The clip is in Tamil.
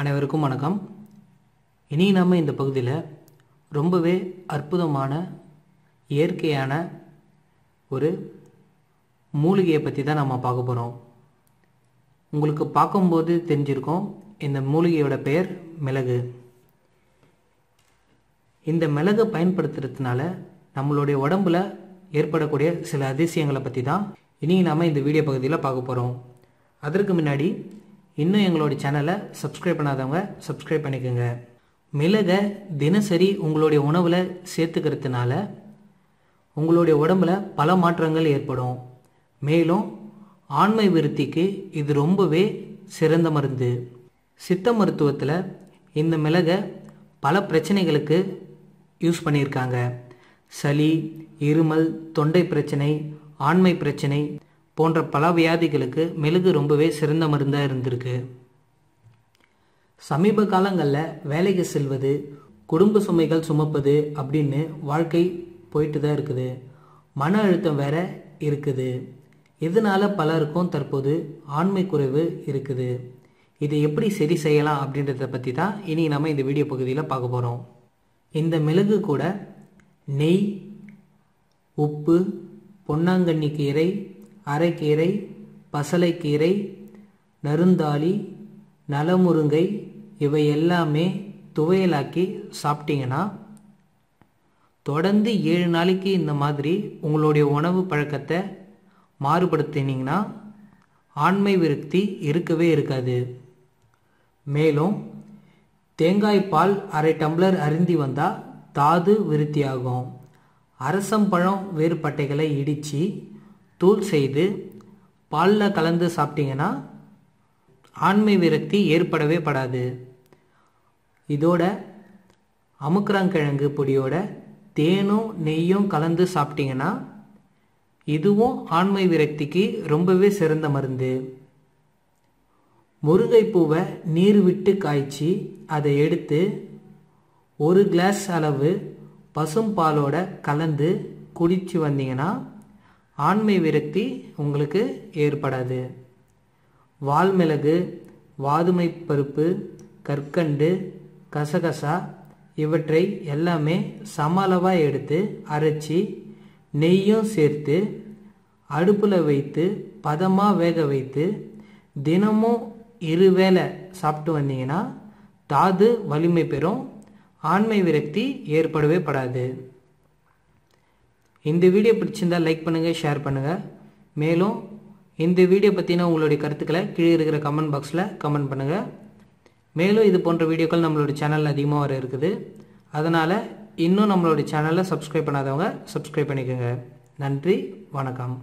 அனைவருக்கும் வணக்கம். இனி நம்ம இந்த பகுதியில் ரொம்பவே அற்புதமான இயற்கையான ஒரு மூலிகையை பற்றி தான் நம்ம பார்க்க போகிறோம் உங்களுக்கு பார்க்கும்போது தெரிஞ்சிருக்கும் இந்த மூலிகையோட பெயர் மிளகு. இந்த மிளகை பயன்படுத்துறதுனால நம்மளுடைய உடம்புல ஏற்படக்கூடிய சில அதிசயங்களை பற்றி தான் இனி நாம் இந்த வீடியோ பகுதியில் பார்க்க போகிறோம் அதற்கு முன்னாடி இன்னும் எங்களோட சேனலை சப்ஸ்கிரைப் பண்ணாதவங்க சப்ஸ்கிரைப் பண்ணிக்கோங்க. மிளகை தினசரி உங்களுடைய உணவில் சேர்த்துக்கிறதுனால உங்களுடைய உடம்புல பல மாற்றங்கள் ஏற்படும். மேலும் ஆண்மை விருத்திக்கு இது ரொம்பவே சிறந்த மருந்து. சித்த மருத்துவத்தில் இந்த மிளகை பல பிரச்சனைகளுக்கு யூஸ் பண்ணியிருக்காங்க. சளி இருமல் தொண்டை பிரச்சனை ஆண்மை பிரச்சனை போன்ற பல வியாதிகளுக்கு மெழுகு ரொம்பவே சிறந்த மருந்தாக இருந்திருக்கு. சமீப காலங்களில் வேலைக்கு செல்வது குடும்ப சுமைகள் சுமப்பது அப்படின்னு வாழ்க்கை போயிட்டு தான் இருக்குது. மன அழுத்தம் வேற இருக்குது. இதனால பலருக்கும் தற்போது ஆண்மை குறைவு இருக்குது? இதை எப்படி சரி செய்யலாம் அப்படின்றத பற்றி தான் இனி நம்ம இந்த வீடியோ பகுதியில் பார்க்க போகிறோம் இந்த மிளகு கூட நெய் உப்பு பொன்னாங்கண்ணி கீரை அரைக்கீரை பசலைக்கீரை நறுந்தாளி நலமுருங்கை இவை எல்லாமே துவையலாக்கி சாப்பிட்டீங்கன்னா தொடர்ந்து ஏழு நாளைக்கு இந்த மாதிரி உங்களுடைய உணவு பழக்கத்தை மாறுபடுத்தினீங்கன்னா ஆண்மை விருத்தி இருக்கவே இருக்காது. மேலும் தேங்காய் பால் அரை டம்ளர் அருந்தி வந்தால் தாது விருத்தியாகும். அரசம்பழம் வேறுபட்டைகளை இடித்து தூள் செய்து பாலில் கலந்து சாப்பிட்டீங்கன்னா ஆண்மை விரக்தி ஏற்படவே படாது. இதோட அமுக்கராங்கிழங்கு பொடியோட தேனும் நெய்யும் கலந்து சாப்பிட்டீங்கன்னா இதுவும் ஆண்மை விரக்திக்கு ரொம்பவே சிறந்த மருந்து. முருங்கைப்பூவை நீர் விட்டு காய்ச்சி அதை எடுத்து ஒரு கிளாஸ் அளவு பசும் பாலோட கலந்து குடிச்சு வந்தீங்கன்னா ஆண்மை விரக்தி உங்களுக்கு ஏற்படாது. வால்மிளகு வாதுமை பருப்பு கற்கண்டு கசகசா இவற்றை எல்லாமே சம அளவாக எடுத்து அரைச்சி நெய்யும் சேர்த்து அடுப்பில் வைத்து பதமாக வேக வைத்து தினமும் இருவேளை சாப்பிட்டு வந்தீங்கன்னா தாது வலிமை பெறும். ஆண்மை விரக்தி ஏற்படவே படாது. இந்த வீடியோ பிடிச்சிருந்தால் லைக் பண்ணுங்கள் ஷேர் பண்ணுங்கள் மேலும் இந்த வீடியோ பற்றின உங்களுடைய கருத்துக்களை கீழே இருக்கிற கமெண்ட் பாக்ஸில் கமெண்ட் பண்ணுங்கள் மேலும் இது போன்ற வீடியோக்கள் நம்மளோட சேனலில் அதிகமாக வர இருக்குது. அதனால் இன்னும் நம்மளோட சேனலை சப்ஸ்கிரைப் பண்ணாதவங்க சப்ஸ்கிரைப் பண்ணிக்கோங்க. நன்றி வணக்கம்.